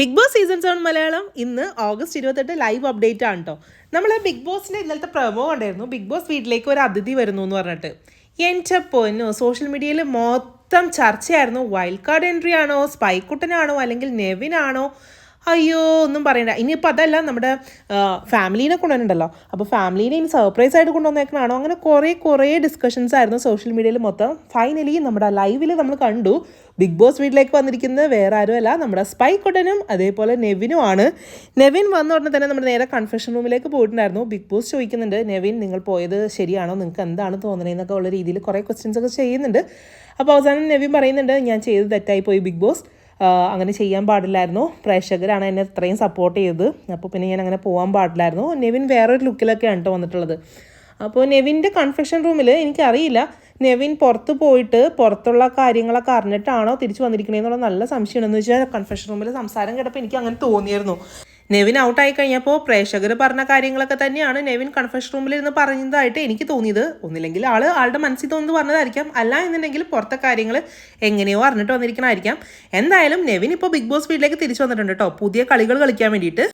Bigg Boss season seven Malayalam. ഇന്ന് August ഇരുപത്തെട്ട് live update ആണ് കേട്ടോ നമ്മൾ ബിഗ് ബോസിന്റെ ഇന്നലത്തെ പ്രമോ ഉണ്ടായിരുന്നു ബിഗ് ബോസ് വീട്ടിലേക്ക് ഒരു അതിഥി വരുന്നു എന്ന് പറഞ്ഞിട്ട്. എന്റെ പൊന്നു സോഷ്യൽ മീഡിയയിൽ മൊത്തം ചർച്ചയായിരുന്നു. വൈൽഡ് കാർഡ് എൻട്രി ആണോ സ്പൈക്കുട്ടനാണോ അല്ലെങ്കിൽ നെവിനാണോ അയ്യോ ഒന്നും പറയണ്ട. ഇനിയിപ്പോൾ അതല്ല നമ്മുടെ ഫാമിലീനെ കൊണ്ടുവന്നിട്ടുണ്ടല്ലോ. അപ്പോൾ ഫാമിലീനെ ഇനി സർപ്രൈസ് ആയിട്ട് കൊണ്ടുവന്നേക്കണാണോ അങ്ങനെ കുറേ കുറേ ഡിസ്കഷൻസ് ആയിരുന്നു സോഷ്യൽ മീഡിയയിൽ മൊത്തം. ഫൈനലി നമ്മുടെ ലൈവിൽ നമ്മൾ കണ്ടു. ബിഗ് ബോസ് വീട്ടിലേക്ക് വന്നിരിക്കുന്നത് വേറെ ആരുമല്ല നമ്മുടെ സ്പൈക്കുട്ടനും അതേപോലെ നെവിനും ആണ്. നെവിൻ വന്ന ഉടനെ തന്നെ നമ്മുടെ നേരെ കൺഫെഷൻ റൂമിലേക്ക് പോയിട്ടുണ്ടായിരുന്നു. ബിഗ് ബോസ് ചോദിക്കുന്നുണ്ട് നെവിൻ നിങ്ങൾ പോയത് ശരിയാണോ? നിങ്ങൾക്ക് എന്താണ് തോന്നുന്നതെന്നൊക്കെ ഉള്ള രീതിയിൽ കുറേ ക്വസ്റ്റ്യൻസ് ഒക്കെ ചെയ്യുന്നുണ്ട്. അപ്പോൾ അവസാനം നെവിൻ പറയുന്നുണ്ട് ഞാൻ ചെയ്ത് തെറ്റായി പോയി ബിഗ് ബോസ് അങ്ങനെ ചെയ്യാൻ പാടില്ലായിരുന്നു. പ്രേക്ഷകരാണ് എന്നെ ഇത്രയും സപ്പോർട്ട് ചെയ്തത്. അപ്പോൾ പിന്നെ ഞാൻ അങ്ങനെ പോകാൻ പാടില്ലായിരുന്നു. നെവിൻ വേറൊരു ലുക്കിലൊക്കെയാണ് കേട്ടോ വന്നിട്ടുള്ളത്. അപ്പോൾ നെവിന്റെ കൺഫെഷൻ റൂമിൽ എനിക്കറിയില്ല നെവിൻ പുറത്ത് പോയിട്ട് പുറത്തുള്ള കാര്യങ്ങളൊക്കെ അറിഞ്ഞിട്ടാണോ തിരിച്ചു വന്നിരിക്കണേന്നുള്ള നല്ല സംശയമാണെന്ന് വെച്ചാൽ കൺഫെഷൻ റൂമിൽ സംസാരം കേട്ടപ്പോൾ എനിക്ക് അങ്ങനെ തോന്നിയിരുന്നു. നെവിൻ ഔട്ട് ആയി കഴിഞ്ഞപ്പോൾ പ്രേക്ഷകർ പറഞ്ഞ കാര്യങ്ങളൊക്കെ തന്നെയാണ് നെവിൻ കൺഫെഷൻ റൂമിൽ ഇരുന്ന് പറഞ്ഞതായിട്ട് എനിക്ക് തോന്നിയത്. ഒന്നില്ലെങ്കിൽ ആൾ ആളുടെ മനസ്സിൽ തോന്നുന്നത് പറഞ്ഞതായിരിക്കാം. അല്ല എന്നുണ്ടെങ്കിൽ പുറത്തെ കാര്യങ്ങൾ എങ്ങനെയോ അറിഞ്ഞിട്ട് വന്നിരിക്കണമായിരിക്കാം എന്തായാലും നെവിൻ ഇപ്പോൾ ബിഗ് ബോസ് വീട്ടിലേക്ക് തിരിച്ചു വന്നിട്ടുണ്ട് കേട്ടോ പുതിയ കളികൾ കളിക്കാൻ വേണ്ടിയിട്ട്.